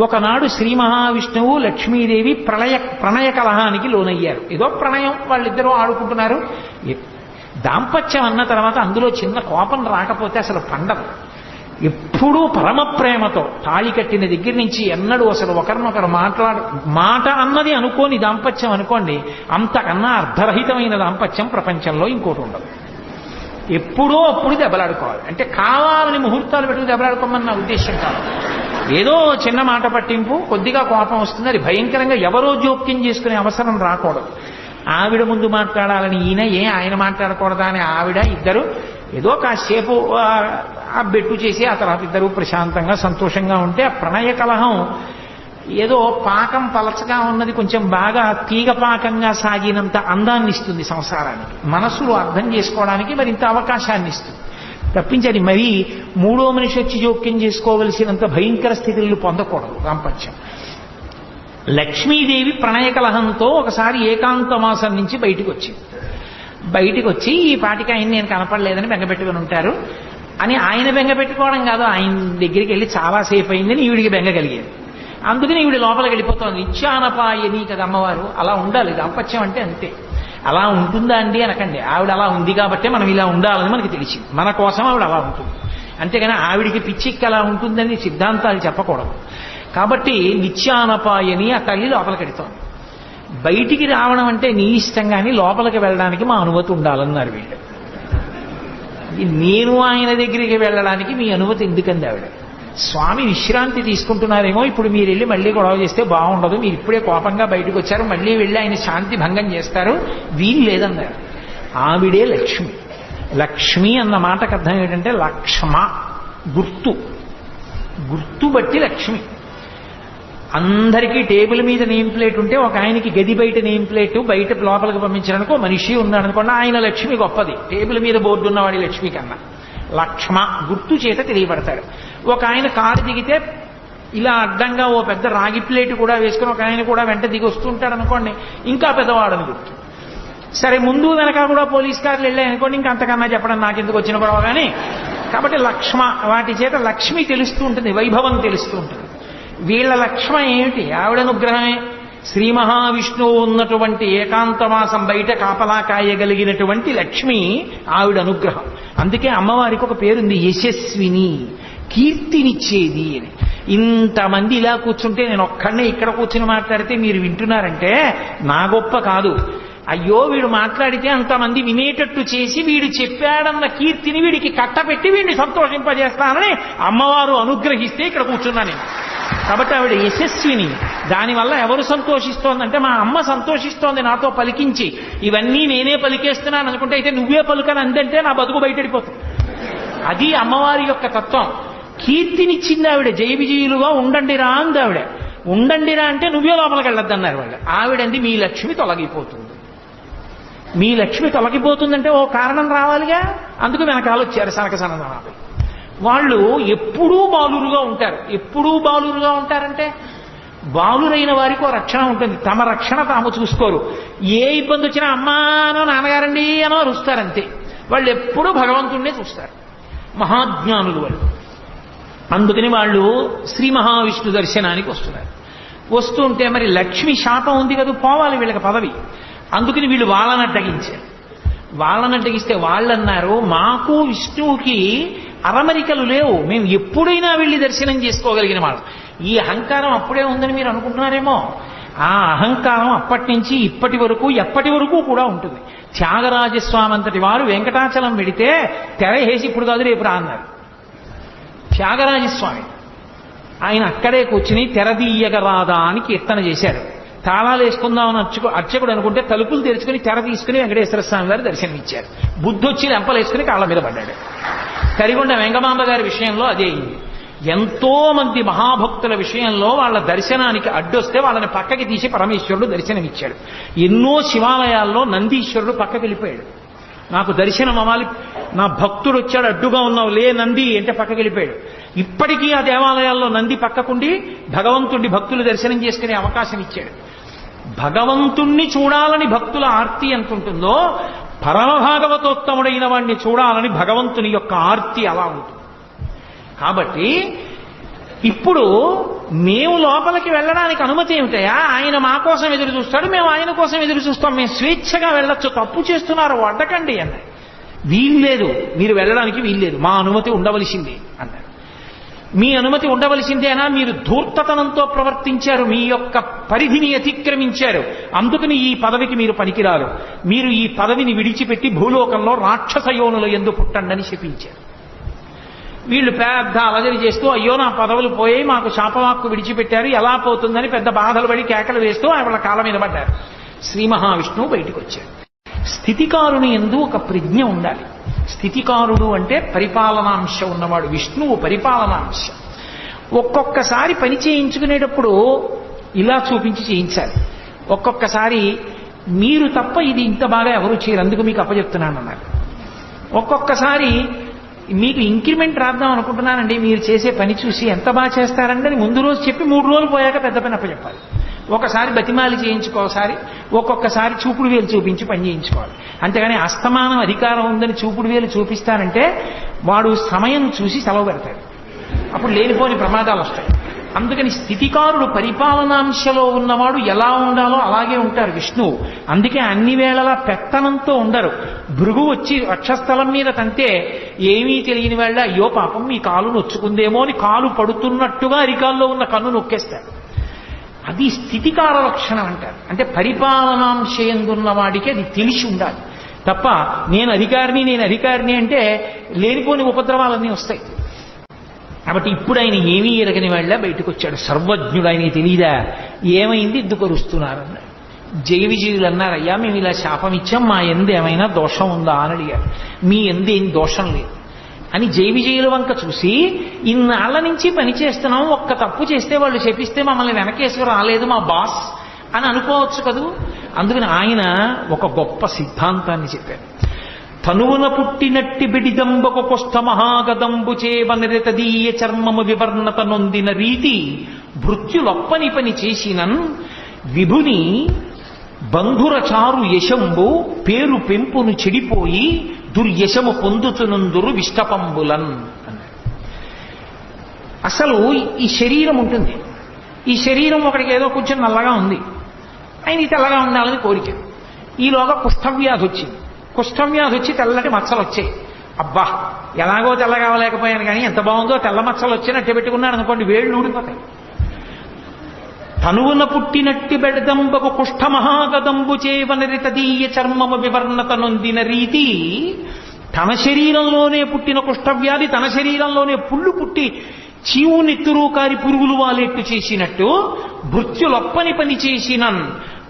ఒకనాడు శ్రీ మహావిష్ణువు లక్ష్మీదేవి ప్రళయ ప్రణయ కలహానికి లోనయ్యారు. ఏదో ప్రణయం వాళ్ళిద్దరూ ఆడుకుంటున్నారు. దాంపత్యం అన్న తర్వాత అందులో చిన్న కోపం రాకపోతే అసలు పండదు. ఎప్పుడూ పరమ ప్రేమతో తాళి కట్టిన దగ్గర నుంచి ఎన్నడూ అసలు ఒకరినొకరు మాట్లాడు మాట అన్నది అనుకోని దాంపత్యం అనుకోండి అంతకన్నా అర్ధరహితమైన దాంపత్యం ప్రపంచంలో ఇంకోటి ఉండదు. ఎప్పుడో అప్పుడు దెబ్బలాడుకోవాలి. అంటే కావాలని ముహూర్తాలు పెట్టుకుని దెబ్బలాడుకోమని నా ఉద్దేశం కాదు. ఏదో చిన్న మాట పట్టింపు కొద్దిగా కోపం వస్తుంది అది భయంకరంగా ఎవరో జోక్యం చేసుకునే అవసరం రాకూడదు. ఆవిడ ముందు మాట్లాడాలని ఈయన ఏ ఆయన మాట్లాడకూడదా అని ఆవిడ ఇద్దరు ఏదో కాసేపు ఆ, బెట్టు చేసి ఆ తర్వాత ఇద్దరు ప్రశాంతంగా సంతోషంగా ఉంటే ఆ ప్రణయ కలహం ఏదో పాకం పలచగా ఉన్నది కొంచెం బాగా తీగ పాకంగా సాగినంత అందాన్ని ఇస్తుంది సంసారానికి. మనసులు అర్థం చేసుకోవడానికి మరింత అవకాశాన్ని ఇస్తుంది. తప్పించాలి మరీ మూడో మనిషి వచ్చి జోక్యం చేసుకోవలసినంత భయంకర స్థితులను పొందకూడదు దాంపత్యం. లక్ష్మీదేవి ప్రణయ కలహంతో ఒకసారి ఏకాంత మాసం నుంచి బయటకు వచ్చింది బయటికి వచ్చి ఈ పాటికి ఆయన నేను కనపడలేదని బెంగపెట్టుకుని ఉంటారు. అని ఆయన బెంగపెట్టుకోవడం కాదు ఆయన దగ్గరికి వెళ్ళి చాలాసేపు అయిందని ఈవిడికి బెంగ కలిగేది. అందుకని ఈవిడ లోపలికి వెళ్ళిపోతుంది. ఇచ్చానపాయని కదా అమ్మవారు అలా ఉండాలి. దాంపత్యం అంటే అంతే. అలా ఉంటుందా అండి అనకండి. ఆవిడ అలా ఉంది కాబట్టే మనం ఇలా ఉండాలని మనకి తెలిసింది. మన కోసం ఆవిడ అలా ఉంటుంది. అంతేగాని ఆవిడికి పిచ్చిక్కి అలా ఉంటుందని సిద్ధాంతాలు చెప్పకూడదు. కాబట్టి నిత్యానపాయని ఆ తల్లి లోపలికి బయటికి రావడం అంటే నీ ఇష్టం కానీ లోపలికి వెళ్ళడానికి మా అనుమతి ఉండాలన్నారు వీళ్ళు. నేను ఆయన దగ్గరికి వెళ్ళడానికి మీ అనుమతి ఎందుకంది ఆవిడ? స్వామి విశ్రాంతి తీసుకుంటున్నారేమో ఇప్పుడు మీరు వెళ్ళి మళ్ళీ గొడవ చేస్తే బాగుండదు. మీరు ఇప్పుడే కోపంగా బయటకు వచ్చారు మళ్ళీ వెళ్ళి ఆయన శాంతి భంగం చేస్తారు. వీలు లేదన్నారు. ఆవిడే లక్ష్మి. లక్ష్మి అన్న మాటకు అర్థం ఏంటంటే లక్ష్మ గుర్తు. గుర్తు బట్టి లక్ష్మి. అందరికీ టేబుల్ మీద నేమ్ ప్లేట్ ఉంటే ఒక ఆయనకి గది బయట నేమ్ ప్లేట్ బయట లోపలికి పంపించడానికి మనిషి ఉన్నాడు అనుకోండి ఆయన లక్ష్మి గొప్పది. టేబుల్ మీద బోర్డు ఉన్నవాడి లక్ష్మి కన్నా. లక్ష్మ గుర్తు చేత తెలియబడతాడు. ఒక ఆయన కారు దిగితే ఇలా అడ్డంగా ఓ పెద్ద రాగి ప్లేట్ కూడా వేసుకుని ఒక ఆయన కూడా వెంట దిగి వస్తుంటాడు అనుకోండి ఇంకా పెద్దవాడని గుర్తు. సరే ముందు వెనక కూడా పోలీస్ కార్లు వెళ్ళాయి అనుకోండి ఇంకా అంతకన్నా చెప్పడం నాకెందుకు వచ్చిన గొడవ కానీ కాబట్టి లక్ష్మ వాటి చేత లక్ష్మి తెలుస్తూ ఉంటుంది వైభవం తెలుస్తూ ఉంటుంది. వీళ్ళ లక్ష్మ ఏమిటి? ఆవిడ అనుగ్రహమే. శ్రీ మహావిష్ణువు ఉన్నటువంటి ఏకాంతవాసం బయట కాపలా కాయగలిగినటువంటి లక్ష్మి ఆవిడ అనుగ్రహం. అందుకే అమ్మవారికి ఒక పేరుంది యశస్విని కీర్తినిచ్చేది అని. ఇంతమంది ఇలా కూర్చుంటే నేను ఒక్కడనే ఇక్కడ కూర్చుని మాట్లాడితే మీరు వింటున్నారంటే నా గొప్ప కాదు. అయ్యో వీడు మాట్లాడితే అంతమంది వినేటట్టు చేసి వీడు చెప్పాడన్న కీర్తిని వీడికి కట్టపెట్టి వీడిని సంతోషింపజేస్తానని అమ్మవారు అనుగ్రహిస్తే ఇక్కడ కూర్చున్నా నేను. కాబట్టి ఆవిడ యశస్విని. దానివల్ల ఎవరు సంతోషిస్తోందంటే మా అమ్మ సంతోషిస్తోంది నాతో పలికించి. ఇవన్నీ నేనే పలికేస్తున్నాను అనుకుంటే అయితే నువ్వే పలుకని అందంటే నా బతుకు బయటడిపోతుంది అది అమ్మవారి యొక్క తత్వం. కీర్తినిచ్చింది ఆవిడ జయ విజయులుగా ఉండండిరా అంది ఆవిడ. ఉండండిరా అంటే నువ్వే లోపలికి వెళ్ళొద్దన్నారు వాళ్ళు. ఆవిడంది మీ లక్ష్మి తొలగిపోతుంది. మీ లక్ష్మి తొలగిపోతుందంటే ఓ కారణం రావాలిగా? అందుకు వెనకాల వచ్చారు సనక సనదనాలు వాళ్ళు ఎప్పుడూ బాలురుగా ఉంటారు. ఎప్పుడూ బాలురుగా ఉంటారంటే బాలురైన వారికి ఓ రక్షణ ఉంటుంది. తమ రక్షణ తాము చూసుకోరు. ఏ ఇబ్బంది వచ్చినా అమ్మానో నాన్నగారండి అనో అరుస్తారంతే. వాళ్ళు ఎప్పుడూ భగవంతుణ్ణే చూస్తారు. మహాజ్ఞానులు వాళ్ళు. అందుకని వాళ్ళు శ్రీ మహావిష్ణు దర్శనానికి వస్తున్నారు. వస్తుంటే మరి లక్ష్మి శాపం ఉంది కదా పోవాలి వీళ్ళకి పదవి. అందుకని వీళ్ళు వాళ్ళని అడ్డగించారు వాళ్ళని అడ్డగిస్తే వాళ్ళన్నారు మాకు విష్ణువుకి అరమరికలు లేవు. మేము ఎప్పుడైనా వెళ్ళి దర్శనం చేసుకోగలిగిన వాళ్ళం. ఈ అహంకారం అప్పుడే ఉందని మీరు అనుకుంటున్నారేమో? ఆ అహంకారం అప్పటి నుంచి ఇప్పటి వరకు ఎప్పటి వరకు కూడా ఉంటుంది. త్యాగరాజస్వామి అంతటి వారు వెంకటాచలం వెడితే తెర వేసి ఇప్పుడు కాదు రేపు రా అన్నారు. త్యాగరాజస్వామి ఆయన అక్కడే కూర్చుని తెరదీయగరాదా అని కీర్తన చేశారు. తాళాలు వేసుకుందామని అర్చకు అర్చకుడు అనుకుంటే తలుపులు తెరుచుకుని తెర తీసుకుని వెంకటేశ్వర స్వామి గారు దర్శనమిచ్చారు బుద్ధి వచ్చి లెంపలు వేసుకుని కాళ్ళ మీద పడ్డాడు. కరిగొండ వెంగమాంబ గారి విషయంలో అదే అయింది. ఎంతో మంది మహాభక్తుల విషయంలో వాళ్ళ దర్శనానికి అడ్డొస్తే వాళ్ళని పక్కకి తీసి పరమేశ్వరుడు దర్శనమిచ్చాడు. ఎన్నో శివాలయాల్లో నందీశ్వరుడు పక్కకి వెళ్ళిపోయాడు. నాకు దర్శనం అవ్వాలి నా భక్తుడు వచ్చాడు అడ్డుగా ఉన్నావు లే నంది అంటే పక్కకి వెళ్ళిపోయాడు. ఇప్పటికీ ఆ దేవాలయాల్లో నంది పక్కకుండి భగవంతుడి భక్తులు దర్శనం చేసుకునే అవకాశం ఇచ్చాడు. భగవంతుణ్ణి చూడాలని భక్తుల ఆర్తి ఎంతుంటుందో పరమభాగవతోత్తముడైన వాణ్ణి చూడాలని భగవంతుని యొక్క ఆర్తి అలా ఉంటుంది. కాబట్టి ఇప్పుడు మేము లోపలికి వెళ్ళడానికి అనుమతి ఏమిటయా ఆయన మా కోసం ఎదురు చూస్తాడు మేము ఆయన కోసం ఎదురు చూస్తాం. మేము స్వేచ్ఛగా వెళ్ళొచ్చు. తప్పు చేస్తున్నారు వడ్డకండి అన్నాడు. వీల్లేదు మీరు వెళ్ళడానికి వీల్లేదు. మా అనుమతి ఉండవలసిందే అన్నాడు. మీ అనుమతి ఉండవలసిందేనా? మీరు ధూర్తతనంతో ప్రవర్తించారు మీ యొక్క పరిధిని అతిక్రమించారు. అందుకని ఈ పదవికి మీరు పనికిరారు. మీరు ఈ పదవిని విడిచిపెట్టి భూలోకంలో రాక్షస యోనులు ఎందు పుట్టండని శపించారు వీళ్ళు పెద్ద అలజడి చేస్తూ అయ్యో నా పదవులు పోయి మాకు శాపవాక్కు విడిచిపెట్టారు ఎలా పోతుందని పెద్ద బాధలు పడి కేకలు వేస్తూ వాళ్ళ కాలం మీద పడ్డారు. శ్రీ మహావిష్ణువు బయటకు వచ్చాడు స్థితికారుని ఎందు ఒక ప్రజ్ఞ ఉండాలి. స్థితికారుడు అంటే పరిపాలనాంశ ఉన్నవాడు. విష్ణువు పరిపాలనాంశ. ఒక్కొక్కసారి పని చేయించుకునేటప్పుడు ఇలా చూపించి చేయించాలి. ఒక్కొక్కసారి మీరు తప్ప ఇది ఇంత బాగా ఎవరు చేయరు అందుకు మీకు అప్పచెప్తున్నాను అన్నారు ఒక్కొక్కసారి మీకు ఇంక్రిమెంట్ రాద్దాం అనుకుంటున్నానండి మీరు చేసే పని చూసి ఎంత బాగా చేస్తారండి అని ముందు రోజు చెప్పి మూడు రోజులు పోయాక పెద్ద పని అప్పచెప్పాలి. ఒకసారి బతిమాలి చేయించుకోసారి ఒక్కొక్కసారి చూపుడు వేలు చూపించి పని చేయించుకోవాలి. అంతేగాని అస్తమానం అధికారం ఉందని చూపుడు వేలు చూపిస్తానంటే వాడు సమయం చూసి సెలవు పెడతాడు. అప్పుడు లేనిపోని ప్రమాదాలు వస్తాయి. అందుకని స్థితికారుడు పరిపాలనాంశలో ఉన్నవాడు ఎలా ఉండాలో అలాగే ఉంటారు విష్ణువు అందుకే అన్ని వేళలా పెత్తనంతో ఉండరు. భృగు వచ్చి వక్షస్థలం మీద తంతే ఏమీ తెలియని వాళ్ళ అయ్యో పాపం మీ కాలు నొచ్చుకుందేమో అని కాలు పడుతున్నట్టుగా అరికాల్లో ఉన్న కన్ను నొక్కేస్తారు అది స్థితికార లక్షణం అంటారు. అంటే పరిపాలనాంశయందున్న వాడికి అది తెలిసి ఉండాలి. తప్ప నేను అధికారిని నేను అధికారిని అంటే లేనిపోని ఉపద్రవాలన్నీ వస్తాయి. కాబట్టి ఇప్పుడు ఆయన ఏమీ ఎరగని వాళ్ళ బయటకు వచ్చాడు సర్వజ్ఞుడు ఆయన తెలియదా ఏమైంది? దుఃఖరుస్తున్నారన్నాడు జయ విజయులు అన్నారు అయ్యా మేము ఇలా శాపం ఇచ్చాం మా ఎందు ఏమైనా దోషం ఉందా అని అడిగారు. మీ ఎందు ఏం దోషం లేదు. అని జైవిజయుల వంక చూసి ఇన్నాళ్ళ నుంచి పని చేస్తున్నాం ఒక్క తప్పు చేస్తే వాళ్ళు శపిస్తే మమ్మల్ని వెనకేసుకు రాలేదు మా బాస్ అని అనుకోవచ్చు కదూ? అందుకని ఆయన ఒక గొప్ప సిద్ధాంతాన్ని చెప్పారు. తనువున పుట్టినట్టి బిడిదంబకు కొష్ట మహాగదంబు చేవనరితదీయ చర్మము వివర్ణత నొందిన రీతి భృత్యులొప్పని పని చేసినన్ విభుని బంధురచారు యశంబు పేరు పెంపును చెడిపోయి దుర్యశము పొందుతునందురు విష్టపంబులన్ అన్నాడు. అసలు ఈ శరీరం ఉంటుంది. ఈ శరీరం ఒకడికి ఏదో కొంచెం నల్లగా ఉంది. ఆయన తెల్లగా ఉండాలని కోరిక. ఈలోగా కుష్ఠవ్యాధి వచ్చింది. కుష్ఠవ్యాధి వచ్చి తెల్లటి మచ్చలు వచ్చాయి. అబ్బా ఎలాగో తెల్లగా అవ్వలేకపోయాను కానీ ఎంత బాగుందో తెల్ల మచ్చలు వచ్చినట్టు పెట్టుకున్నాడు అనుకోండి వేళ్ళు ఊడిపోతాయి. తనువున పుట్టినట్టి బెడదంబకు కుష్ఠమహాగదంబు మహాగదంబు చేవనరితదీయ చర్మము వివర్ణత నొందిన రీతి తన శరీరంలోనే పుట్టిన కుష్ఠవ్యాధి తన శరీరంలోనే పుళ్ళు పుట్టి చీవు నెత్తురు కారి పురుగులు వాలేట్టు చేసినట్టు భృత్యులొప్పని పని చేసిన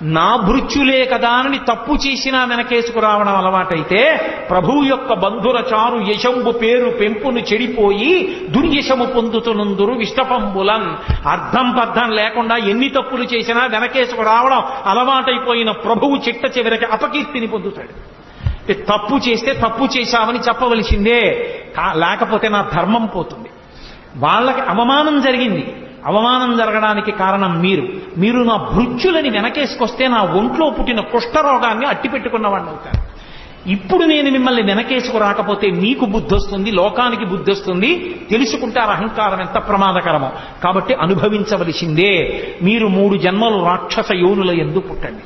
నా భృత్యులే కదా అని తప్పు చేసినా వెనకేసుకు రావడం అలవాటైతే ప్రభువు యొక్క బంధుర చారు యశంబు పేరు పెంపును చెడిపోయి దుర్యశము పొందుతునందురు విష్టపంబులన్. అర్థం బద్ధం లేకుండా ఎన్ని తప్పులు చేసినా వెనకేసుకు రావడం అలవాటైపోయిన ప్రభువు చిట్ట చివరికి అపకీర్తిని పొందుతాడు. తప్పు చేస్తే తప్పు చేశామని చెప్పవలసిందే. కా- లేకపోతే నా ధర్మం పోతుంది. వాళ్ళకి అవమానం జరిగింది. అవమానం జరగడానికి కారణం మీరు. మీరు నా భృత్యులని వెనకేసుకొస్తే నా ఒంట్లో పుట్టిన కుష్ఠరోగాన్ని అట్టిపెట్టుకున్నవాడిని అవుతారు. ఇప్పుడు నేను మిమ్మల్ని వెనకేసుకు రాకపోతే మీకు బుద్ధి వస్తుంది లోకానికి బుద్ధి వస్తుంది తెలుసుకుంటారు అహంకారం ఎంత ప్రమాదకరమో. కాబట్టి అనుభవించవలసిందే మీరు మూడు జన్మలు రాక్షస యోనుల ఎందు పుట్టండి.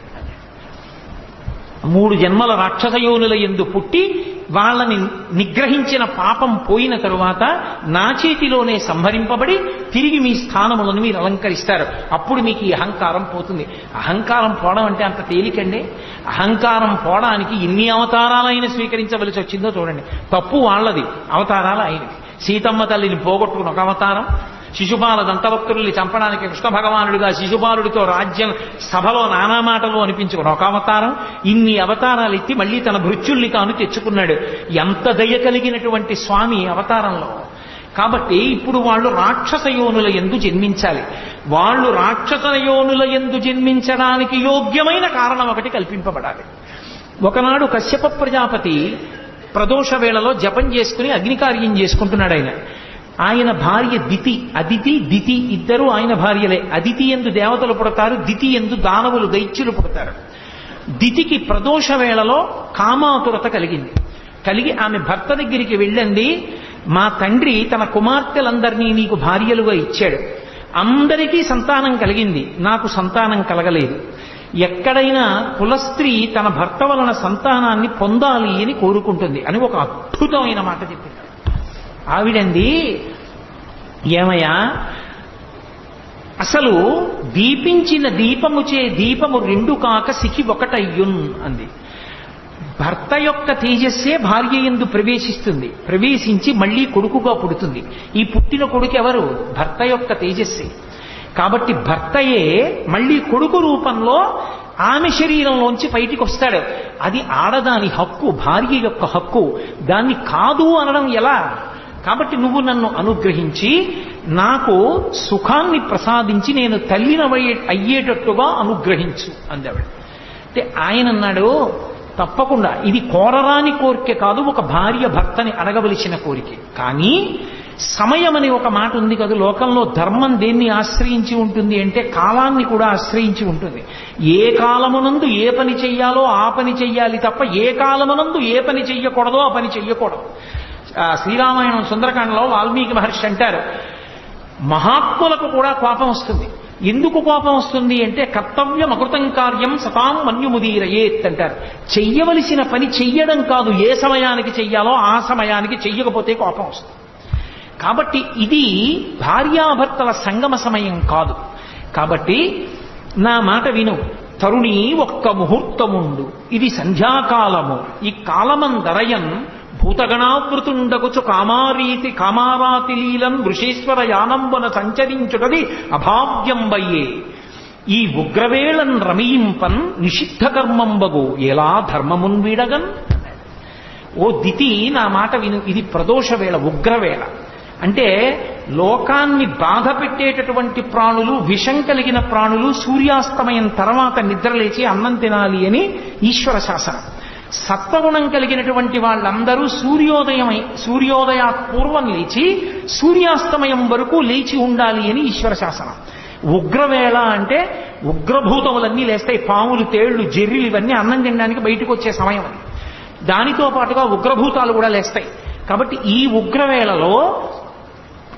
మూడు జన్మల రాక్షస యోనుల ఎందు పుట్టి వాళ్ళని నిగ్రహించిన పాపం పోయిన తరువాత నా చేతిలోనే సంహరింపబడి తిరిగి మీ స్థానములను మీరు అలంకరిస్తారు. అప్పుడు మీకు ఈ అహంకారం పోతుంది. అహంకారం పోవడం అంటే అంత తేలికండి. అహంకారం పోవడానికి ఎన్ని అవతారాలైనా స్వీకరించవలసి వచ్చిందో చూడండి. తప్పు వాళ్ళది. అవతారాలు అయినవి సీతమ్మ తల్లిని పోగొట్టుకుని ఒక అవతారం శిశుపాల దంతభక్తుల్ని చంపడానికి కృష్ణ భగవానుడిగా శిశుపాలుడితో రాజ్యం సభలో నానా మాటలు అనిపించుకుని ఒక అవతారం ఇన్ని అవతారాలు ఎత్తి మళ్ళీ తన భృత్యుల్ని తాను తెచ్చుకున్నాడు. ఎంత దయ కలిగినటువంటి స్వామి అవతారంలో. కాబట్టి ఇప్పుడు వాళ్ళు రాక్షస యోనుల ఎందు జన్మించాలి. వాళ్ళు రాక్షస యోనుల ఎందు జన్మించడానికి యోగ్యమైన కారణం ఒకటి కల్పింపబడాలి. ఒకనాడు కశ్యప ప్రజాపతి ప్రదోష వేళలో జపం చేసుకుని అగ్నికార్యం చేసుకుంటున్నాడు ఆయన. ఆయన భార్య దితి అదితి దితి ఇద్దరూ ఆయన భార్యలే. అదితి ఎందు దేవతలు పుడతారు దితి ఎందు దానవులు దైత్యులు పుడతారు. దితికి ప్రదోష వేళలో కామాతురత కలిగింది. కలిగి ఆమె భర్త దగ్గరికి వెళ్ళండి. మా తండ్రి తన కుమార్తెలందరినీ నీకు భార్యలుగా ఇచ్చాడు. అందరికీ సంతానం కలిగింది. నాకు సంతానం కలగలేదు. ఎక్కడైనా కులస్త్రీ తన భర్త వలన సంతానాన్ని పొందాలి అని కోరుకుంటుంది అని ఒక అద్భుతమైన మాట చెప్పింది ఆవిడంది ఏమయ్యా అసలు దీపించిన దీపముచే దీపము రెండు కాక సికి ఒకటయ్యున్ అంది. భర్త యొక్క తేజస్సే భార్య ఎందు ప్రవేశిస్తుంది. ప్రవేశించి మళ్ళీ కొడుకుగా పుడుతుంది. ఈ పుట్టిన కొడుకు ఎవరు? భర్త యొక్క తేజస్సే. కాబట్టి భర్తయే మళ్ళీ కొడుకు రూపంలో ఆమె శరీరంలోంచి బయటికి వస్తాడు. అది ఆడదాని హక్కు భార్య యొక్క హక్కు. దాన్ని కాదు అనడం ఎలా? కాబట్టి నువ్వు నన్ను అనుగ్రహించి నాకు సుఖాన్ని ప్రసాదించి నేను తల్లినవయ్యే అయ్యేటట్టుగా అనుగ్రహించు అందావిడ. అంటే ఆయన అన్నాడు తప్పకుండా ఇది కోరరాని కోరిక కాదు ఒక భార్య భర్తని అడగవలసిన కోరిక. కానీ సమయం అనే ఒక మాట ఉంది కదా లోకంలో ధర్మం దేన్ని ఆశ్రయించి ఉంటుంది అంటే కాలాన్ని కూడా ఆశ్రయించి ఉంటుంది. ఏ కాలమునందు ఏ పని చెయ్యాలో ఆ పని చెయ్యాలి తప్ప ఏ కాలమునందు ఏ పని చెయ్యకూడదో ఆ పని చెయ్యకూడదు. శ్రీరామాయణం సుందరకాండలో వాల్మీకి మహర్షి అంటారు మహాత్ములకు కూడా కోపం వస్తుంది. ఎందుకు కోపం వస్తుంది అంటే కర్తవ్యం అకృతం కార్యం సతాం మన్యుముదీరయేత్ అంటారు. చెయ్యవలసిన పని చెయ్యడం కాదు ఏ సమయానికి చెయ్యాలో ఆ సమయానికి చెయ్యకపోతే కోపం వస్తుంది. కాబట్టి ఇది భార్యాభర్తల సంగమ సమయం కాదు. కాబట్టి నా మాట విను. తరుణి ఒక్క ముహూర్తముండు. ఇది సంధ్యాకాలము. ఈ కాలమందరయన్ భూతగణావృతుండగుచు కామారీతి కామారాతి లీలం వృషేశ్వర యానంబున సంచరించుటది అభావ్యంబయ్యే. ఈ ఉగ్రవేళన్ రమయింపన్ నిషిద్ధ కర్మంబగు ఎలా ధర్మమున్ వీడగన్ ఓ దితి నా మాట విను ఇది ప్రదోషవేళ ఉగ్రవేళ. అంటే లోకాన్ని బాధ పెట్టేటటువంటి ప్రాణులు విషం కలిగిన ప్రాణులు సూర్యాస్తమయం తర్వాత నిద్రలేచి అన్నం తినాలి అని ఈశ్వర శాసనం. సత్వగుణం కలిగినటువంటి వాళ్ళందరూ సూర్యోదయమై సూర్యోదయా పూర్వం లేచి సూర్యాస్తమయం వరకు లేచి ఉండాలి అని ఈశ్వర శాసనం. ఉగ్రవేళ అంటే ఉగ్రభూతములన్నీ లేస్తాయి పాములు తేళ్ళు జెర్రీలు ఇవన్నీ అన్నం తినడానికి బయటకు వచ్చే సమయం అది. దానితో పాటుగా ఉగ్రభూతాలు కూడా లేస్తాయి. కాబట్టి ఈ ఉగ్రవేళలో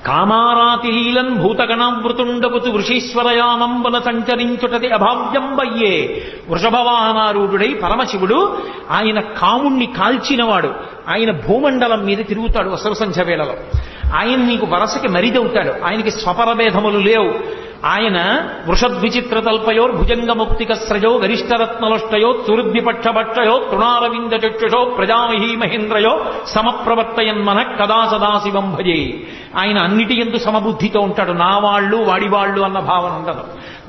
కామారాతి లీలన్ భూతగణావృతుండపుతు వృషీశ్వరయానంబన సంచరించుటది అభావ్యంబయ్యే. వృషభవాహనారూఢుడై పరమశివుడు ఆయన కాముణ్ణి కాల్చినవాడు. ఆయన భూమండలం మీద తిరుగుతాడు అసలు సంధ్య వేళలో ఆయన నీకు వరసకి మరిదవుతాడు. ఆయనకి స్వపరభేదములు లేవు. ఆయన వృషద్విచిత్ర తల్పయోర్ భుజంగముక్తిక స్రజో గరిష్టరత్నలుష్టయో తురుద్విపక్షభక్షయో తృణారవింద చక్షుషో ప్రజామహీ మహేంద్రయో సమప్రవర్తయన్మన కదా సదాశివం భజే. ఆయన అన్నిటి ఎందు సమబుద్ధితో ఉంటాడు. నా వాళ్ళు వాడి వాళ్ళు అన్న భావన ఉండదు.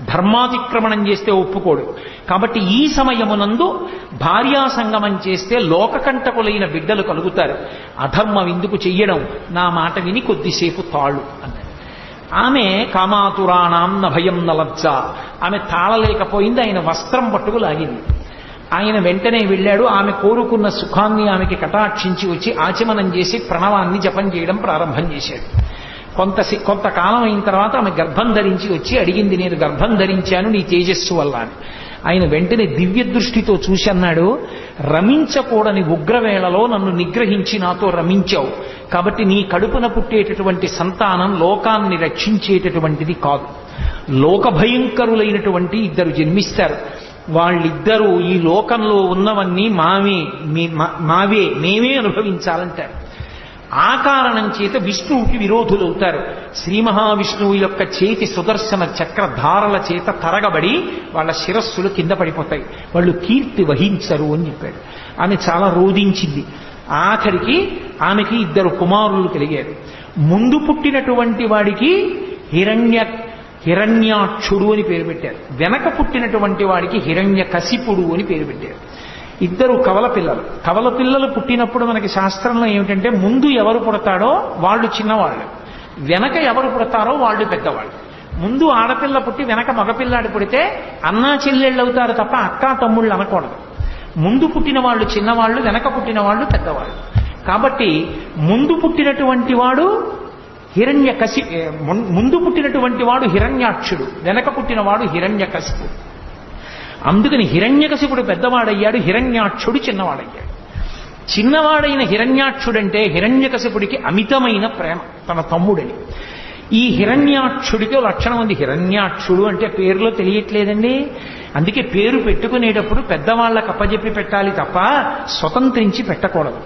ధర్మాతిక్రమణం చేస్తే ఒప్పుకోడు. కాబట్టి ఈ సమయమునందు భార్యా సంగమం చేస్తే లోకకంటకులైన బిడ్డలు కలుగుతారు. అధర్మం ఎందుకు చెయ్యడం నా మాట విని కొద్దిసేపు తాళ్ళు అన్నారు ఆమె కామాతురాణం న భయం ఆమె తాళలేకపోయింది ఆయన వస్త్రం పట్టుకు లాగింది ఆయన వెంటనే వెళ్ళాడు ఆమె కోరుకున్న సుఖాన్ని ఆమెకి కటాక్షించి వచ్చి ఆచమనం చేసి ప్రణవాన్ని జపం చేయడం ప్రారంభం చేశాడు. కొంత కొంతకాలం అయిన తర్వాత ఆమె గర్భం ధరించి వచ్చి అడిగింది నేను గర్భం ధరించాను నీ తేజస్సు వల్ల అని. ఆయన వెంటనే దివ్య దృష్టితో చూసి అన్నాడు రమించకూడని ఉగ్రవేళలో నన్ను నిగ్రహించి నాతో రమించావు. కాబట్టి నీ కడుపున పుట్టేటటువంటి సంతానం లోకాన్ని రక్షించేటటువంటిది కాదు. లోక భయంకరులైనటువంటి ఇద్దరు జన్మిస్తారు. వాళ్ళిద్దరూ ఈ లోకంలో ఉన్నవన్నీ మావే మావే మేమే అనుభవించాలంటారు. ఆ కారణం చేత విష్ణువుకి విరోధులవుతారు. శ్రీ మహావిష్ణువు యొక్క చేతి సుదర్శన చక్రధారల చేత తరగబడి వాళ్ళ శిరస్సులు కింద పడిపోతాయి. వాళ్ళు కీర్తి వహించరు అని చెప్పాడు. ఆమె చాలా రోధించింది. ఆఖరికి ఆమెకి ఇద్దరు కుమారులు కలిగారు. ముందు పుట్టినటువంటి వాడికి హిరణ్య హిరణ్యాక్షుడు అని పేరు పెట్టారు. వెనక పుట్టినటువంటి వాడికి హిరణ్య కసిపుడు అని పేరు పెట్టారు. ఇద్దరు కవల పిల్లలు. కవల పిల్లలు పుట్టినప్పుడు మనకి శాస్త్రంలో ఏమిటంటే ముందు ఎవరు పుడతాడో వాళ్ళు చిన్నవాళ్ళు. వెనక ఎవరు పుడతారో వాళ్ళు పెద్దవాళ్ళు. ముందు ఆడపిల్ల పుట్టి వెనక మగపిల్లాడు పుడితే అన్నా చెల్లెళ్ళు అవుతారు తప్ప అక్కా తమ్ముళ్ళు అనకూడదు. ముందు పుట్టిన వాళ్ళు చిన్నవాళ్ళు వెనక పుట్టిన వాళ్ళు పెద్దవాళ్ళు. కాబట్టి ముందు పుట్టినటువంటి వాడు హిరణ్య కసి ముందు పుట్టినటువంటి వాడు హిరణ్యాక్షుడు వెనక పుట్టినవాడు హిరణ్య కసిపుడు అందుకని హిరణ్యకశిపుడు పెద్దవాడయ్యాడు హిరణ్యాక్షుడు చిన్నవాడయ్యాడు. చిన్నవాడైన హిరణ్యాక్షుడంటే హిరణ్యకశిపుడికి అమితమైన ప్రేమ తన తమ్ముడని. ఈ హిరణ్యాక్షుడికి లక్షణం ఉంది. హిరణ్యాక్షుడు అంటే పేరులో తెలియట్లేదండి. అందుకే పేరు పెట్టుకునేటప్పుడు పెద్దవాళ్ళకి అప్పజెప్పి పెట్టాలి తప్ప స్వతంత్రించి పెట్టకూడదు.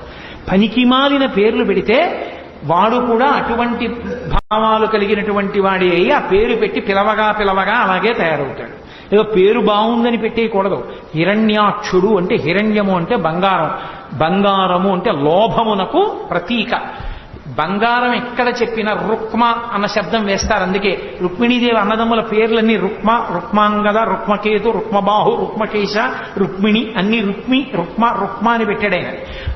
పనికిమాలిన పేర్లు పెడితే వాడు కూడా అటువంటి భావాలు కలిగినటువంటి వాడి అయి ఆ పేరు పెట్టి పిలవగా పిలవగా అలాగే తయారవుతాడు. ఏదో పేరు బాగుందని పెట్టేయకూడదు. హిరణ్యాక్షుడు అంటే హిరణ్యము అంటే బంగారం. బంగారము అంటే లోభమునకు ప్రతీక. బంగారం ఎక్కడ చెప్పినా రుక్మ అన్న శబ్దం వేస్తారు. అందుకే రుక్మిణీదేవి అన్నదమ్ముల పేర్లన్నీ రుక్మ రుక్మాంగద రుక్మకేతు రుక్మబాహు రుక్మకేశ రుక్మిణి అన్ని రుక్మి రుక్మ రుక్మ అని పెట్టాడైన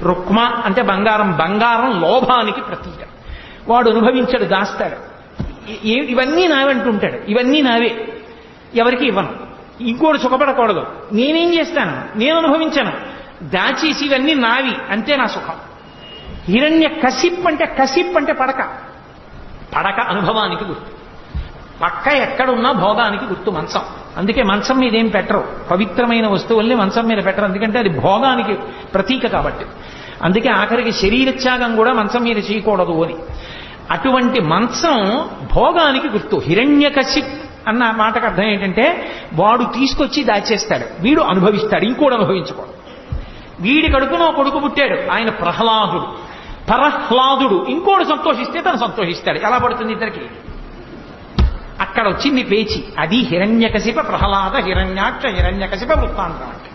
రుక్మ అంటే బంగారం. బంగారం లోభానికి ప్రతీక. వాడు అనుభవించాడు దాస్తాడు. ఏ- ఇవన్నీ నావంటుంటాడు. ఇవన్నీ నావే. ఎవరికి ఇవ్వను. ఇంకోటి సుఖపడకూడదు. నేనేం చేస్తాను? నేను అనుభవించాను దాచేసి ఇవన్నీ నావి. అంతే నా సుఖం. హిరణ్య కసిప్ అంటే కసిప్ అంటే పడక. పడక అనుభవానికి గుర్తు. పక్క ఎక్కడున్నా భోగానికి గుర్తు మంచం. అందుకే మంచం మీద ఏం పెట్టరు. పవిత్రమైన వస్తువుల్ని మంచం మీద పెట్టరు. ఎందుకంటే అది భోగానికి ప్రతీక కాబట్టి. అందుకే ఆఖరికి శరీరత్యాగం కూడా మంచం మీద చేయకూడదు అని. అటువంటి మంచం భోగానికి గుర్తు. హిరణ్యకశిప్ అన్న మాటకు అర్థం ఏంటంటే వాడు తీసుకొచ్చి దాచేస్తాడు. వీడు అనుభవిస్తాడు. ఇంకోడు అనుభవించుకోడు. వీడి కడుపున కొడుకు పుట్టాడు. ఆయన ప్రహ్లాదుడు. పరహ్లాదుడు. ఇంకోడు సంతోషిస్తే తను సంతోషిస్తాడు. ఎలా పడుతుంది ఇద్దరికి? అక్కడ వచ్చింది పేచి. అది హిరణ్యకశిప ప్రహ్లాద హిరణ్యాక్ష హిరణ్యకశిప వృత్తాంతం అంటే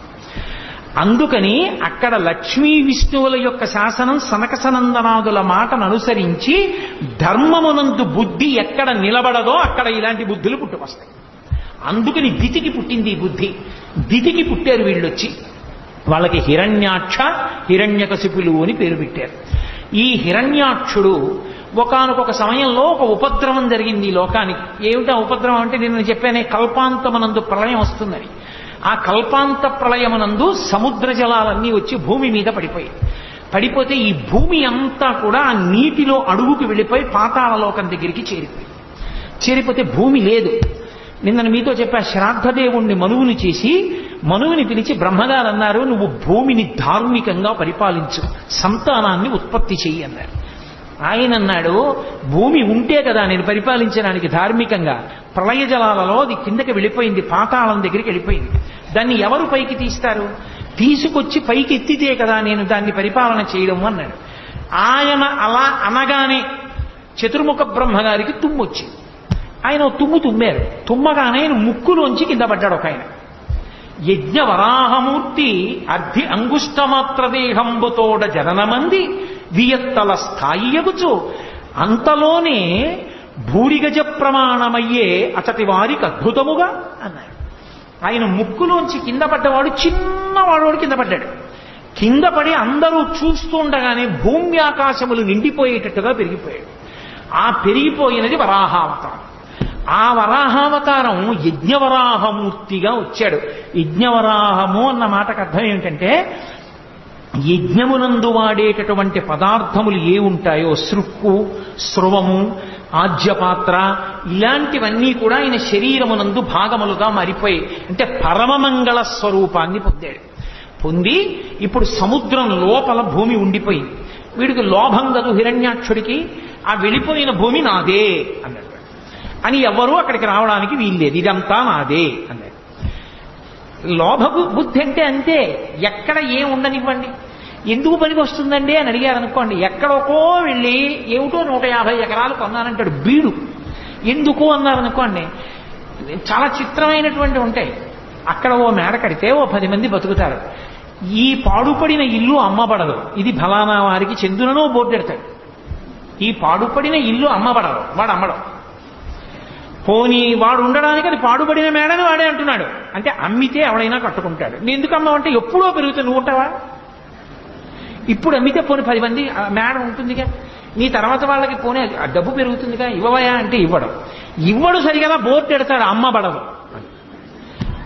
అందుకని అక్కడ లక్ష్మీ విష్ణువుల యొక్క శాసనం సనకసనందనాదుల మాటను అనుసరించి ధర్మమునందు బుద్ధి ఎక్కడ నిలబడదో అక్కడ ఇలాంటి బుద్ధులు పుట్టుకొస్తాయి. అందుకని దితికి పుట్టింది ఈ బుద్ధి. దితికి పుట్టారు వీళ్ళొచ్చి. వాళ్ళకి హిరణ్యాక్ష హిరణ్యకశిపులు అని పేరు పెట్టారు. ఈ హిరణ్యాక్షుడు ఒకానొక సమయంలో ఒక ఉపద్రవం జరిగింది ఈ లోకానికి. ఏమిటా ఉపద్రవం అంటే నేను చెప్పానే కల్పాంతమనందు ప్రళయం వస్తుందని. ఆ కల్పాంత ప్రళయమునందు సముద్ర జలాలన్నీ వచ్చి భూమి మీద పడిపోయాయి. పడిపోతే ఈ భూమి అంతా కూడా ఆ నీటిలో అడుగుకు వెళ్ళిపోయి పాతాళలోకం దగ్గరికి చేరిపోయి చేరిపోతే భూమి లేదు. నిన్న మీతో చెప్పా శ్రాద్ధదేవుణ్ణి మనువుని చేసి మనువుని పిలిచి బ్రహ్మగారు అన్నారు నువ్వు భూమిని ధార్మికంగా పరిపాలించు సంతానాన్ని ఉత్పత్తి చెయ్యి అన్నారు. ఆయన అన్నాడు భూమి ఉంటే కదా నేను పరిపాలించడానికి ధార్మికంగా ప్రళయ జలాలలో అది కిందకి వెళ్ళిపోయింది పాతాళం దగ్గరికి వెళ్ళిపోయింది. దాన్ని ఎవరు పైకి తీస్తారు? తీసుకొచ్చి పైకి ఎత్తితే కదా నేను దాన్ని పరిపాలన చేయడం అన్నాడు. ఆయన అలా అనగానే చతుర్ముఖ బ్రహ్మగారికి తుమ్మొచ్చింది. ఆయన ఓ తుమ్ము తుమ్మారు. తుమ్మగానే ఆయన ముక్కులోంచి కింద పడ్డాడు ఒక ఆయన. యజ్ఞ వరాహమూర్తి అర్ధి అంగుష్టమాత్ర దేహంబుతోడ జననమంది వియత్తల స్థాయియగుచు అంతలోనే భూరిగజ ప్రమాణమయ్యే అతటి వారికి అద్భుతముగా అన్నాడు. ఆయన ముక్కులోంచి కింద పడ్డవాడు చిన్నవాడు కింద పడ్డాడు. కింద పడి అందరూ చూస్తుండగానే భూమి ఆకాశములు నిండిపోయేటట్టుగా పెరిగిపోయాడు. ఆ పెరిగిపోయినది వరాహావతారం. ఆ వరాహావతారం యజ్ఞవరాహమూర్తిగా వచ్చాడు. యజ్ఞవరాహము అన్న మాటకు అర్థం ఏమిటంటే యజ్ఞమునందు వాడేటటువంటి పదార్థములు ఏ ఉంటాయో సృక్కు స్రువము ఆజ్యపాత్ర ఇలాంటివన్నీ కూడా ఆయన శరీరమునందు భాగములుగా మారిపోయి అంటే పరమమంగళ స్వరూపాన్ని పొందాడు. పొంది ఇప్పుడు సముద్రం లోపల భూమి ఉండిపోయింది వీడికి లోభం కదు హిరణ్యాక్షుడికి ఆ వెళ్ళిపోయిన భూమి నాదే అన్నాడు. అని ఎవరూ అక్కడికి రావడానికి వీల్లేదు ఇదంతా నాదే అన్నాడు. లోభ బుద్ధి అంటే అంతే ఎక్కడ ఏం ఉండనివ్వండి. ఎందుకు పనికి వస్తుందండి అని అడిగారు అనుకోండి. ఎక్కడికో వెళ్ళి ఏమిటో నూట యాభై ఎకరాలు కొన్నానంటాడు బీడు. ఎందుకు అన్నారనుకోండి చాలా చిత్రమైనటువంటి ఉంటాయి. అక్కడ ఓ మేడ కడితే ఓ పది మంది బతుకుతారు. ఈ పాడుపడిన ఇల్లు అమ్మబడదు. ఇది ఫలానా వారికి చెందుననో బోర్డెడతాడు ఈ పాడుపడిన ఇల్లు అమ్మబడదు. వాడు అమ్మడం. పోనీ వాడు ఉండడానికి అది పాడుపడిన మేడని వాడే అంటున్నాడు. అంటే అమ్మితే ఎవడైనా కట్టుకుంటాడు. నేను ఎందుకు అమ్మావంటే ఎప్పుడో పెరుగుతుంది. నువ్వు ఉంటావా? ఇప్పుడు అమ్మితే పోనీ పది మంది మేడం ఉంటుందిగా. నీ తర్వాత వాళ్ళకి పోనీ డబ్బు పెరుగుతుందిగా. ఇవ్వవయా అంటే ఇవ్వడం. ఇవ్వడు సరిగా బోర్డు పెడతాడు అమ్మబడదు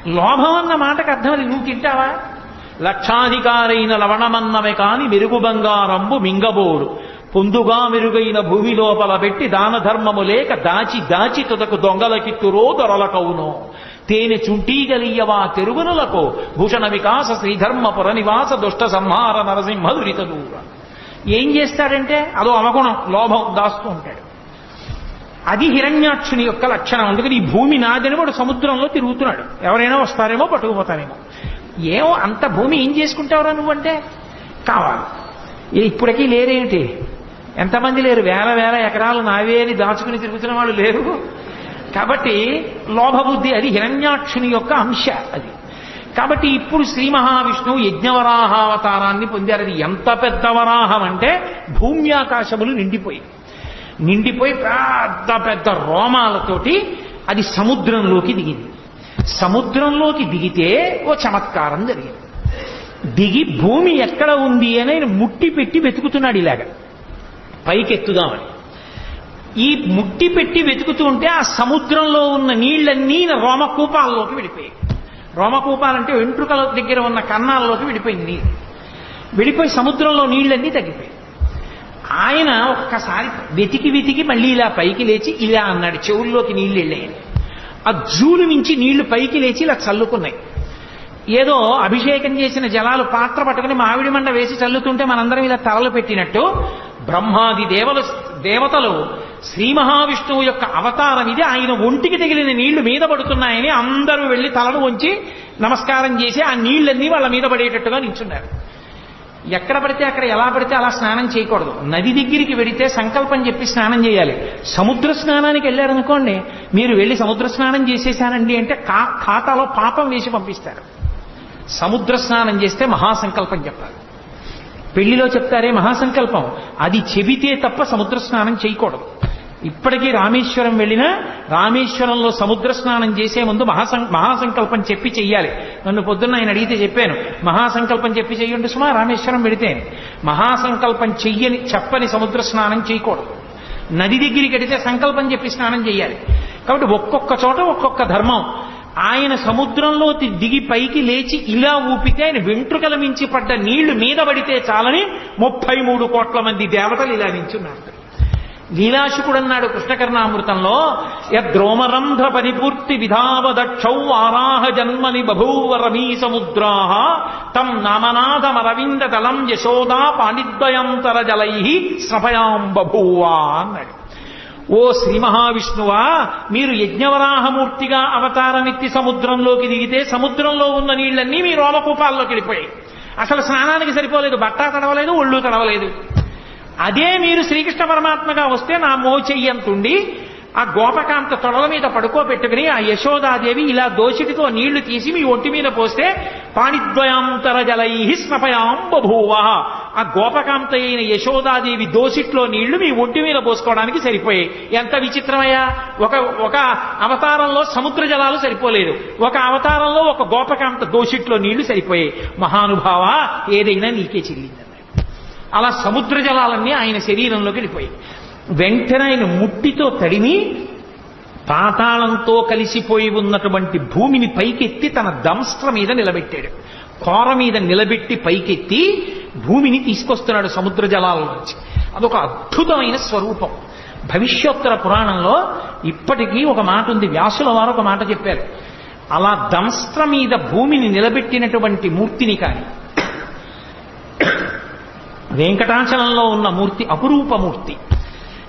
లోభం అన్న మాటకు అర్థం అది. నువ్వు తింటావా? లక్షాధికారైన లవణమన్నమే కాని మెరుగు బంగారంబు మింగబోడు పొందుగా మెరుగైన భూమి లోపల పెట్టి దాన ధర్మము లేక దాచి దాచి తుదకు దొంగలకిత్తురో దొరలకవును. తేనె చుంటీగలియవా తెరుగునులకు భూషణ వికాస శ్రీధర్మపుర నివాస దుష్ట సంహార నరసింహ దురిత దూర. ఏం చేస్తాడంటే అదో అవగుణం లోభం దాస్తూ ఉంటాడు. అది హిరణ్యాక్షుని యొక్క లక్షణం. అందుకని ఈ భూమి నాదని వాడు సముద్రంలో తిరుగుతున్నాడు. ఎవరైనా వస్తారేమో పట్టుకుపోతారేమో. ఏమో అంత భూమి ఏం చేసుకుంటావురా నువ్వంటే? కావాలి. ఇప్పటికీ లేరేమిటి? ఎంతమంది లేరు? వేల వేల ఎకరాలు నావే అని దాచుకుని తిరుగుతున్న వాళ్ళు లేరు. కాబట్టి లోభబుద్ధి అది హిరణ్యాక్షుని యొక్క అంశ అది. కాబట్టి ఇప్పుడు శ్రీ మహావిష్ణువు యజ్ఞవరాహావతారాన్ని పొందారు. అది ఎంత పెద్ద వరాహం అంటే భూమి ఆకాశములు నిండిపోయి. నిండిపోయి పెద్ద పెద్ద రోమాలతోటి అది సముద్రంలోకి దిగింది. సముద్రంలోకి దిగితే ఓ చమత్కారం జరిగింది. దిగి భూమి ఎక్కడ ఉంది అని ఆయన ముట్టి పెట్టి వెతుకుతున్నాడు ఇలాగ. పైకెత్తుదామని. ఈ ముట్టి పెట్టి వెతుకుతూ ఉంటే ఆ సముద్రంలో ఉన్న నీళ్ళన్నీ రోమకూపాల్లోకి విడిపోయాయి. రోమకూపాలంటే వెంట్రుకల దగ్గర ఉన్న కన్నాల్లోకి విడిపోయింది నీరు. విడిపోయి సముద్రంలో నీళ్ళన్నీ తగ్గిపోయాయి. ఆయన ఒక్కసారి వెతికి వెతికి మళ్ళీ ఇలా పైకి లేచి ఇలా అన్నాడు చెవుల్లోకి నీళ్ళు వెళ్ళాయని ఆ జూలు మించి నీళ్ళు పైకి లేచి ఇలా చల్లుకున్నాయి. ఏదో అభిషేకం చేసిన జలాలు పాత్ర పట్టుకుని మామిడి మండ వేసి చల్లుతుంటే మనందరం ఇలా తలలు పెట్టినట్టు బ్రహ్మాది దేవలు దేవతలు శ్రీ మహావిష్ణువు యొక్క అవతారం ఇది. ఆయన ఒంటికి తగిలిన నీళ్ళు మీద పడుతున్నాయని అందరూ వెళ్ళి తలను వంచి నమస్కారం చేసి ఆ నీళ్ళన్నీ వాళ్ళ మీద పడేటట్టుగా నిల్చున్నారు. ఎక్కడ పడితే అక్కడ ఎలా పడితే అలా స్నానం చేయకూడదు. నది దగ్గరికి వెడితే సంకల్పం చెప్పి స్నానం చేయాలి. సముద్ర స్నానానికి వెళ్ళారనుకోండి మీరు వెళ్ళి సముద్ర స్నానం చేసేసానండి అంటే కా ఖాతాలో పాపం వేసి పంపిస్తారు. సముద్ర స్నానం చేస్తే మహాసంకల్పం చెప్పాలి. పెళ్ళిలో చెప్తారే మహాసంకల్పం. అది చెబితే తప్ప సముద్ర స్నానం చేయకూడదు. ఇప్పటికీ రామేశ్వరం వెళ్ళినా రామేశ్వరంలో సముద్ర స్నానం చేసే ముందు మహాసం మహాసంకల్పం చెప్పి చెయ్యాలి. నన్ను పొద్దున్న ఆయన అడిగితే చెప్పాను మహాసంకల్పం చెప్పి చెయ్యండి సుమా రామేశ్వరం వెడితే. మహాసంకల్పం చెయ్యని చెప్పని సముద్ర స్నానం చేయకూడదు. నది దగ్గరికి అడిగితే సంకల్పం చెప్పి స్నానం చేయాలి కాబట్టి ఒక్కొక్క చోట ఒక్కొక్క ధర్మం. ఆయన సముద్రంలో దిగి పైకి లేచి ఇలా ఊపితే ఆయన వెంట్రుకల మించి పడ్డ నీళ్ళు మీద పడితే చాలని ముప్పై మూడు కోట్ల మంది దేవతలు ఇలా నించున్నారు. లీలాశుకుడు అన్నాడు కృష్ణకర్ణామృతంలో యద్రోమరంధ్ర పరిపూర్తి విధావదక్షౌ ఆరాహ జన్మని బభూవ రమీ సముద్రాహ తం నామనాథమరవింద తలం యశోదా పాణిద్వయంతర జలై స్రభయాం బభూవా అన్నాడు. ఓ శ్రీ మహావిష్ణువా మీరు యజ్ఞవరాహమూర్తిగా అవతారమెత్తి సముద్రంలోకి దిగితే సముద్రంలో ఉన్న నీళ్ళన్నీ మీ రోమకూపాల్లోకి వెళ్ళిపోయాయి. అసలు స్నానానికి సరిపోలేదు బట్ట తడవలేదు ఒళ్ళు తడవలేదు. అదే మీరు శ్రీకృష్ణ పరమాత్మగా వస్తే నా మోచెయ్యంతుండి ఆ గోపకాంత తొడల మీద పడుకోబెట్టుకుని ఆ యశోదాదేవి ఇలా దోషిటితో నీళ్ళు తీసి మీ ఒంటి మీద పోస్తే పాణిద్వయాంతర జలై స్నపయాం బభూవ. ఆ గోపకాంత అయిన యశోదాదేవి దోషిట్లో నీళ్ళు మీ ఒంటి మీద పోసుకోవడానికి సరిపోయాయి. ఎంత విచిత్రమయ్యా! ఒక ఒక అవతారంలో సముద్ర జలాలు సరిపోలేదు. ఒక అవతారంలో ఒక గోపకాంత దోషిట్లో నీళ్ళు సరిపోయాయి. మహానుభావ ఏదైనా నీకే చెల్లింది. అలా సముద్ర జలాలన్నీ ఆయన శరీరంలోకి వెళ్ళిపోయాయి. వెంటనే ఆయన ముట్టితో తడిమి పాతాళంతో కలిసిపోయి ఉన్నటువంటి భూమిని పైకెత్తి తన దంస్ట్ర మీద నిలబెట్టాడు. కోర మీద నిలబెట్టి పైకెత్తి భూమిని తీసుకొస్తున్నాడు సముద్ర జలాల నుంచి. అదొక అద్భుతమైన స్వరూపం. భవిష్యోత్తర పురాణంలో ఇప్పటికీ ఒక మాట ఉంది. వ్యాసుల వారు ఒక మాట చెప్పారు. అలా దంస్త్ర మీద భూమిని నిలబెట్టినటువంటి మూర్తిని కానీ వెంకటాచలంలో ఉన్న మూర్తి అపురూప మూర్తి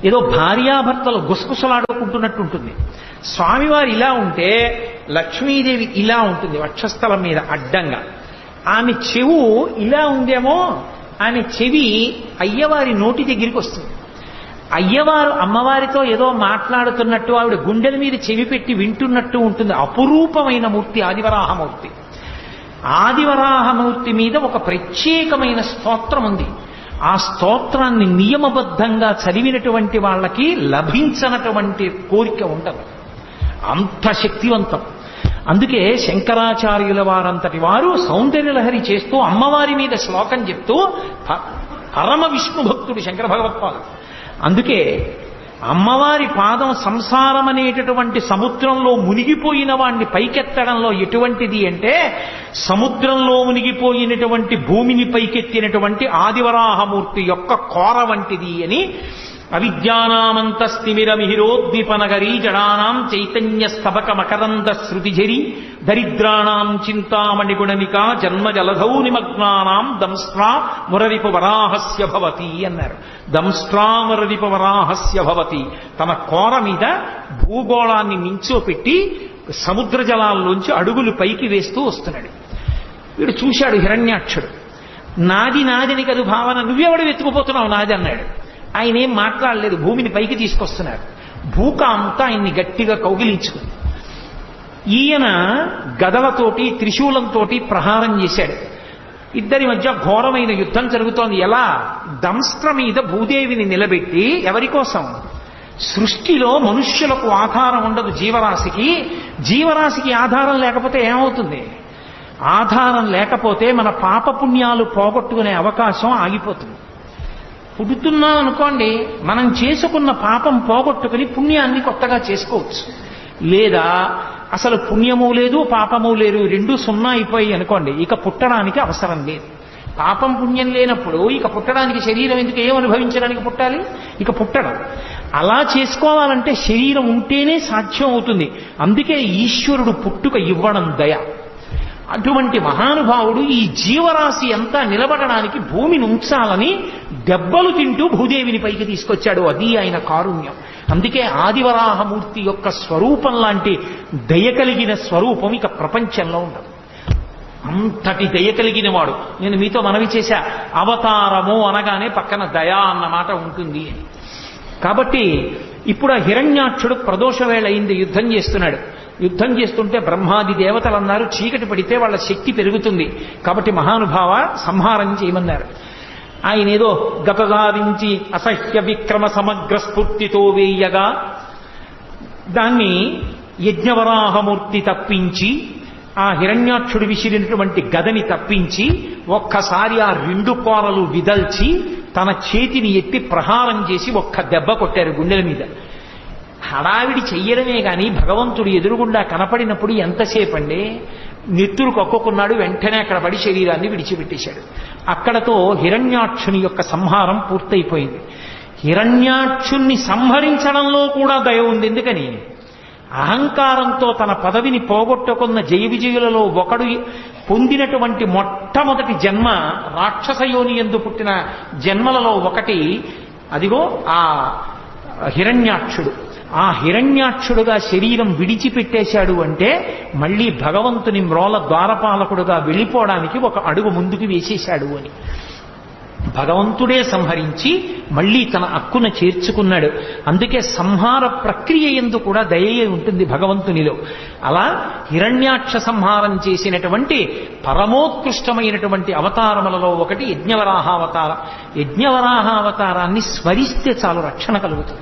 ఏదో భార్యాభర్తలు గుసగుసలాడుకుంటున్నట్టు ఉంటుంది స్వామివారు ఇలా ఉంటే లక్ష్మీదేవి ఇలా ఉంటుంది వక్షస్థలం మీద అడ్డంగా. ఆమె చెవు ఇలా ఉందేమో ఆమె చెవి అయ్యవారి నోటి దగ్గరికి వస్తుంది. అయ్యవారు అమ్మవారితో ఏదో మాట్లాడుతున్నట్టు ఆవిడ గుండెల మీద చెవి పెట్టి వింటున్నట్టు ఉంటుంది. అపురూపమైన మూర్తి ఆదివరాహమూర్తి. ఆదివరాహమూర్తి మీద ఒక ప్రత్యేకమైన స్తోత్రం ఉంది ఆ స్తోత్రాన్ని నియమబద్ధంగా చదివినటువంటి వాళ్ళకి లభించనటువంటి కోరిక ఉండదు. అంత శక్తివంతం. అందుకే శంకరాచార్యుల వారంతటి వారు సౌందర్యలహరి చేస్తూ అమ్మవారి మీద శ్లోకం చెప్తూ ప- పరమ విష్ణు భక్తుడు శంకర భగవత్పాదు అందుకే అమ్మవారి పాదం సంసారం అనేటటువంటి సముద్రంలో మునిగిపోయిన వాణ్ణి పైకెత్తడంలో ఎటువంటిది అంటే సముద్రంలో మునిగిపోయినటువంటి భూమిని పైకెత్తినటువంటి ఆదివరాహమూర్తి యొక్క కోర వంటిది అని అవిద్యానామంతస్తిమిరమిహిరోద్దీపనగరీ జడానాం చైతన్య స్తబక మకరంద శృతిఝరి దరిద్రాణాం చింతామణిగుణమికా జన్మ జలధౌ నిమగ్నానాం దంస్ట్రా మురరిపు వరాహస్య భవతి అన్నారు. దంస్ట్రా మురరిపు వరాహస్య భవతి. తన కోర మీద భూగోళాన్ని నించోపెట్టి సముద్ర జలాల్లోంచి అడుగులు పైకి వేస్తూ వస్తున్నాడు. వీడు చూశాడు హిరణ్యాక్షుడు. నాది నాదిని కదు భావన. నువ్వెవడు వెతుకుపోతున్నావు నాది అన్నాడు. ఆయన ఏం మాట్లాడలేదు భూమిని పైకి తీసుకొస్తున్నారు. భూకాంత అంతా ఆయన్ని గట్టిగా కౌగిలించుకుంది. ఈయన గదలతోటి త్రిశూలంతోటి ప్రహారం చేశాడు. ఇద్దరి మధ్య ఘోరమైన యుద్ధం జరుగుతోంది. ఎలా? దంస్ట్ర మీద భూదేవిని నిలబెట్టి ఎవరి కోసం సృష్టిలో మనుష్యులకు ఆధారం ఉండదు జీవరాశికి. జీవరాశికి ఆధారం లేకపోతే ఏమవుతుంది? ఆధారం లేకపోతే మన పాపపుణ్యాలు పోగొట్టుకునే అవకాశం ఆగిపోతుంది. పుడుతున్నాం అనుకోండి మనం చేసుకున్న పాపం పోగొట్టుకుని పుణ్యాన్ని కొత్తగా చేసుకోవచ్చు. లేదా అసలు పుణ్యము లేదు పాపము లేదు రెండు సున్నా అయిపోయి అనుకోండి ఇక పుట్టడానికి అవసరం లేదు. పాపం పుణ్యం లేనప్పుడు ఇక పుట్టడానికి శరీరం ఎందుకు ఏం అనుభవించడానికి పుట్టాలి? ఇక పుట్టడం. అలా చేసుకోవాలంటే శరీరం ఉంటేనే సాధ్యం అవుతుంది. అందుకే ఈశ్వరుడు పుట్టుక ఇవ్వడం దయ. అటువంటి మహానుభావుడు ఈ జీవరాశి అంతా నిలబడడానికి భూమిని ఉంచాలని దెబ్బలు తింటూ భూదేవిని పైకి తీసుకొచ్చాడు. అది ఆయన కారుణ్యం. అందుకే ఆదివరాహమూర్తి యొక్క స్వరూపం లాంటి దయ కలిగిన స్వరూపం ఇక ప్రపంచంలో ఉండదు. అంతటి దయ కలిగిన వాడు. నేను మీతో మనవి చేశా అవతారము అనగానే పక్కన దయా అన్న మాట ఉంటుంది. కాబట్టి ఇప్పుడు ఆ హిరణ్యాక్షుడు ప్రదోషవేళ అయింది యుద్ధం చేస్తున్నాడు. యుద్ధం చేస్తుంటే బ్రహ్మాది దేవతలు అన్నారు చీకటి పడితే వాళ్ళ శక్తి పెరుగుతుంది. కాబట్టి మహానుభావ సంహారం చేయమన్నారు. ఆయన ఏదో గతదారించి అసహ్య విక్రమ సమగ్ర స్ఫూర్తితో వేయగా దాన్ని యజ్ఞవరాహమూర్తి తప్పించి ఆ హిరణ్యాక్షుడు విసిరినటువంటి గదని తప్పించి ఒక్కసారి ఆ రెండు కోరలు విదల్చి తన చేతిని ఎత్తి ప్రహారం చేసి ఒక్క దెబ్బ కొట్టారు గుండెల మీద. హడావిడి చెయ్యడమే కానీ భగవంతుడు ఎదురుగుండా కనపడినప్పుడు ఎంతసేపండి? నెత్తురు కక్కుకున్నాడు వెంటనే అక్కడ పడి శరీరాన్ని విడిచిపెట్టేశాడు. అక్కడతో హిరణ్యాక్షుని యొక్క సంహారం పూర్తయిపోయింది. హిరణ్యాక్షుణ్ణి సంహరించడంలో కూడా దయ ఉంది. ఎందుకని? అహంకారంతో తన పదవిని పోగొట్టుకున్న జయ విజయులలో ఒకడు పొందినటువంటి మొట్టమొదటి జన్మ రాక్షస యోని ఎందు పుట్టిన జన్మలలో ఒకటి అదిగో ఆ హిరణ్యాక్షుడు. ఆ హిరణ్యాక్షుడుగా శరీరం విడిచిపెట్టేశాడు అంటే మళ్ళీ భగవంతుని మ్రోల ద్వారపాలకుడుగా వెళ్ళిపోవడానికి ఒక అడుగు ముందుకు వేసేశాడు అని. భగవంతుడే సంహరించి మళ్ళీ తన అక్కున చేర్చుకున్నాడు. అందుకే సంహార ప్రక్రియ ఎందు కూడా దయయే ఉంటుంది భగవంతునిలో. అలా హిరణ్యాక్ష సంహారం చేసినటువంటి పరమోత్కృష్టమైనటువంటి అవతారములలో ఒకటి యజ్ఞవరాహావతారం. యజ్ఞవరాహావతారాన్ని స్మరిస్తే చాలు రక్షణ కలుగుతుంది.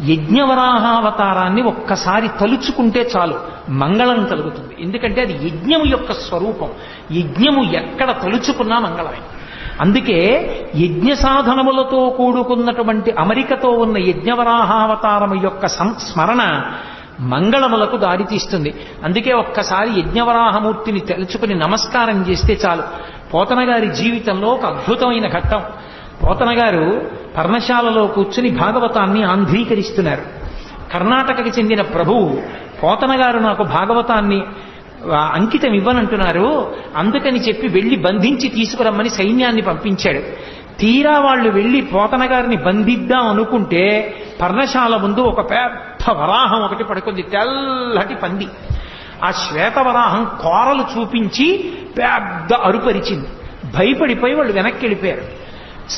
యజ్ఞవరాహావతారాన్ని ఒక్కసారి తలుచుకుంటే చాలు మంగళం కలుగుతుంది. ఎందుకంటే అది యజ్ఞము యొక్క స్వరూపం. యజ్ఞము ఎక్కడ తలుచుకున్నా మంగళమే. అందుకే యజ్ఞ సాధనములతో కూడుకున్నటువంటి అమరికతో ఉన్న యజ్ఞవరాహావతారము యొక్క సంస్మరణ మంగళములకు దారితీస్తుంది అందుకే ఒక్కసారి యజ్ఞవరాహమూర్తిని తెలుసుకుని నమస్కారం చేస్తే చాలు. పోతన గారి జీవితంలో ఒక అద్భుతమైన ఘట్టం. పోతన గారు పర్ణశాలలో కూర్చుని భాగవతాన్ని ఆంధ్రీకరిస్తున్నారు కర్ణాటకకి చెందిన ప్రభువు పోతన గారు నాకు భాగవతాన్ని అంకితం ఇవ్వనంటున్నారు. అందుకని చెప్పి వెళ్ళి బంధించి తీసుకురమ్మని సైన్యాన్ని పంపించాడు. తీరా వాళ్ళు వెళ్ళి పోతన గారిని బంధిద్దాం అనుకుంటే పర్ణశాల ముందు ఒక పెద్ద వరాహం ఒకటి పడుకుంది తెల్లటి పంది. ఆ శ్వేతవరాహం కోరలు చూపించి పెద్ద అరుపరిచింది. భయపడిపోయి వాళ్ళు వెనక్కి వెళ్ళిపోయారు.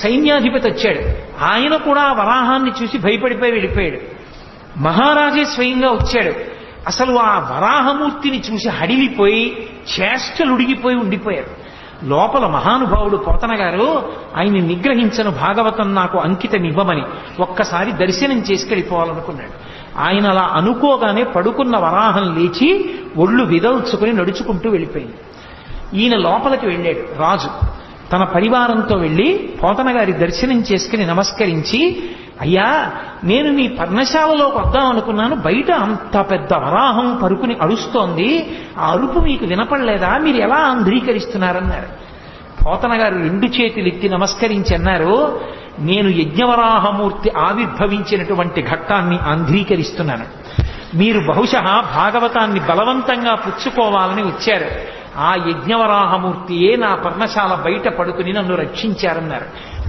సైన్యాధిపతి వచ్చాడు. ఆయన కూడా ఆ వరాహాన్ని చూసి భయపడిపోయి వెళ్ళిపోయాడు. మహారాజే స్వయంగా వచ్చాడు. అసలు ఆ వరాహమూర్తిని చూసి హడిలిపోయి చేష్టలుడిగిపోయి ఉండిపోయారు. లోపల మహానుభావుడు పోతన గారు ఆయన్ని నిగ్రహించను భాగవతం నాకు అంకితం ఇవ్వమని ఒక్కసారి దర్శనం చేసుకెళ్ళిపోవాలనుకున్నాడు. ఆయన అలా అనుకోగానే పడుకున్న వరాహం లేచి ఒళ్ళు విదల్చుకుని నడుచుకుంటూ వెళ్ళిపోయింది. ఈయన లోపలికి వెళ్ళాడు. రాజు తన పరివారంతో వెళ్ళి పోతన గారి దర్శనం చేసుకుని నమస్కరించి అయ్యా నేను మీ పర్ణశాలలోకి వద్దాం అనుకున్నాను బయట అంత పెద్ద వరాహం పరుకుని అరుస్తోంది ఆ అరుపు మీకు వినపడలేదా? మీరు ఎలా ఆంధ్రీకరిస్తున్నారన్నారు పోతన గారు రెండు చేతులు ఎత్తి నమస్కరించి అన్నారు నేను యజ్ఞవరాహమూర్తి ఆవిర్భవించినటువంటి ఘట్టాన్ని ఆంధ్రీకరిస్తున్నాను మీరు బహుశా భాగవతాన్ని బలవంతంగా పుచ్చుకోవాలని వచ్చారు. ఆ యజ్ఞవరాహమూర్తియే నా పర్ణశాల బయట పడుకుని నన్ను రక్షించారన్నారు.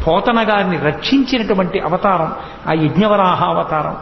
పోతన గారిని రక్షించినటువంటి అవతారం ఆ యజ్ఞవరాహ అవతారం